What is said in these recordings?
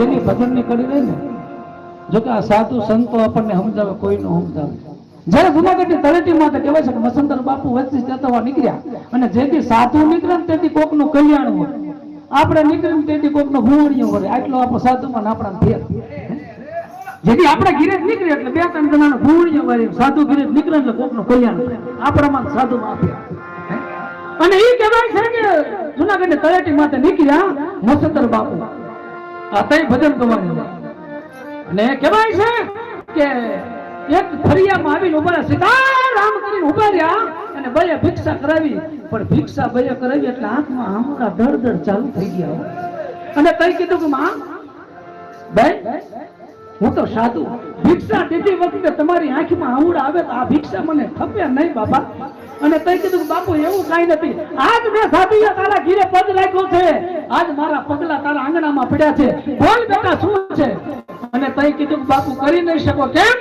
જેની ભજનની કરી રહી ને? જોકે આ સાધુ સંતો આપણને સમજાવે, કોઈનું સમજાવે. જ્યારે જુનાગઢની તળેટીમાં તો કહેવાય છે કે વસંતર બાપુ વચ્ચે ચેતવવા નીકળ્યા અને જેથી સાધુ નીકળે ને તેથી કોકનું કલ્યાણ હોય. આપણે નીકળે ને તેથી કોકનું ભૂવડિયું હોય આટલો આપણો સાધુમાં ને આપણા ફેર જેથી આપણે ગિરેજ નીકળે એટલે બે ત્રણ જણાનો ભૂવડિયું હોય સાધુ ગિરેજ નીકળે એટલે કોકનું કલ્યાણ. આપણામાં સાધુ ફેર અને એ કહેવાય છે કે જુનાગઢની તળેટી માટે નીકળ્યા મસંદર બાપુ. આ તઈ ભજન કરવાની અને કહેવાય છે કે એક ફરિયામાં આવીને ઊભા સીધા રામ કરીને ઊભા રહ્યા અને બળે ભિક્ષા કરાવી. પણ ભિક્ષા બળે કરાવી એટલે આંખમાં આમળા દર દર ચાલુ થઈ ગયા અને તઈ કીધું કે, માં, બેન, હું તો સાધુ. ભિક્ષા દીધી વખતે તમારી આંખમાં આમળા આવે તો આ ભિક્ષા મને ખપે નહીં, બાપા. અને તઈ કીધું બાપુ, એવું કઈ નથી. આજ મેં સાધુએ તારા ઘીરે પગ રાખ્યો છે. આજ મારા પગલા તારા આંગણામાં પડ્યા છે. બોલ બેટા, શું છે? અને તઈ કીધું બાપુ, કરી નહીં શકો. કેમ?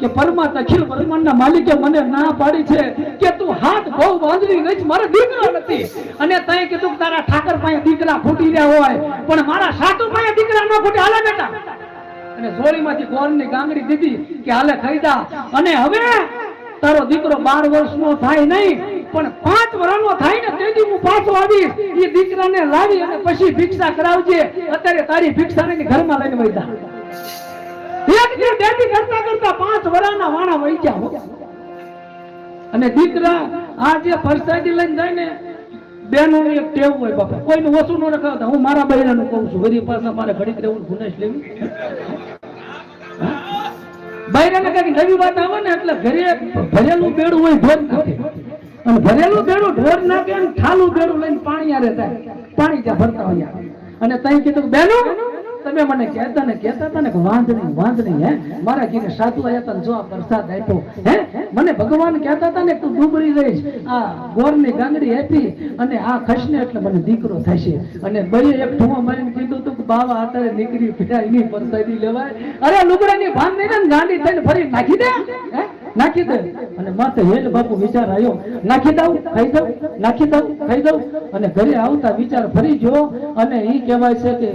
કે પરમાત અખિલ બ્રહ્માંડના માલિકે મને ના પાડી છે કે તું હાથ બહુ બાંધણી નહીં, મારો દીકરો નથી. અને તઈ કીધું તારા ઠાકર પાસે દીકરા ફૂટી રહ્યા હોય, પણ મારા સાસુ પાસે દીકરા ન ફૂટે હાલે બેટા. અને જોડીમાંથી ગોળની ગાંગડી દીધી કે, હાલે ખરીદા અને હવે તારો દીકરો બાર વર્ષનો થાય નહીં, પણ પાંચ વર્ષનો થાય ને તેથી હું પાછો આવીશ. એ દીકરાને લાવી અને પછી ભિક્ષા કરાવજે. અત્યારે તારી ભિક્ષા ને ઘરમાં લઈને વૈદા. એક દી બેટી કરતા કરતા પાંચ વર્ષના વાણા વહી ગયા. અને દીકરા આ જે પરસાદી લઈને જાય ને, બેનો એક ટેવ હોય બાપા. કોઈનું ઓછું ન રખાવતા. હું મારા બહેરાનું કહું છું. વરી પાછા મારે ઘડીક રહેવું ગુનેશ લેવી. બૈરાને કંઈક નવી વાત આવે ને, એટલે ઘરે ભરેલું બેડું હોય ઢોર નાખે અને ભરેલું બેડું ઢોર નાખે અને ઠાલું બેડું લઈને પાણી આરે થાય. પાણી ત્યાં ભરતા હોય અને તઈ કીધું બેનું, તમે મને કહેતા ને કહેતા હતા ને કે વાંધણી વાંધણી હે? મારા ઘીને સાધુ આયા હતા જો આ પ્રસાદ આપ્યો, હે? મને ભગવાન કહેતા હતા ને તું ડૂબરી રહીશ આ ગોરની ગાંગડી આપી અને આ ખસને એટલે મને દીકરો થશે. અને બે એક ઠુમો મારીને કીધું બાવા અત્યારે નીકળી પીડા એની પરસાદી લેવાય. અરે લુગડાની ભાન નહીં ને, ગાંડી થઈને ફરી નાખી દે. નાખી દે. અને માથે હેલ બાપુ વિચાર આવ્યો. નાખી દઉં, ખાઈ દઉં, નાખી દઉં, ખાઈ દઉં. અને ઘરે આવતા વિચાર ફરી ગયો અને એ કહેવાય છે કે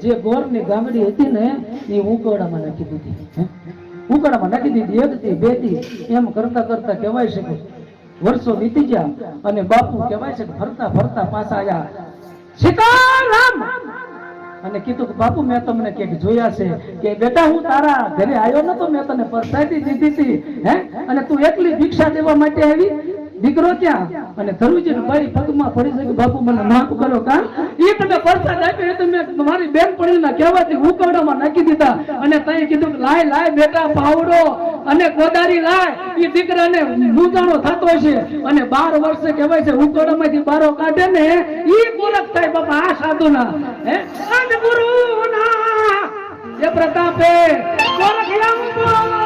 જે ગોરની ગામડી હતી ને, એ ઉકવડામાં નાખી દીધી. ઉકાળામાં નાખી દીધી. એક થી બેથી. એમ કરતા કરતા કહેવાય છે કે વર્ષો વીતી ગયા. અને બાપુ કહેવાય છે કે ફરતા ફરતા પાછા આયા. સીતારામ! અને કીધું કે, બાપુ, મેં તમને ક્યાંક જોયા છે કે બેટા, હું તારા ઘરે આવ્યો નતો, મેં તને પરસાદી દીધી હતી, હે? અને તું એકલી ભિક્ષા દેવા માટે આવી? દીકરો ક્યાં? અને ધરુજી બારી પગમાં પડી શકે, બાપુ, મને માફ કરો, કા? એ તમે પરસાદ આપ્યો તમે મારી બેન પડી ના કહેવાથી ઉકરડામાં નાખી દીધા. અને તઈ કીધું, લાય લાય, બેટા, પાવડો અને કોદારી લાય. એ દીકરાને મૂંઝાણો થતો છે. અને બાર વર્ષે કહેવાય છે, ઉકરડામાંથી બારો કાઢે ને એ પૂરક થાય, બાપા, આ સાધુના. હે? ગુરુના એ પ્રતાપે ગોરખ લંબો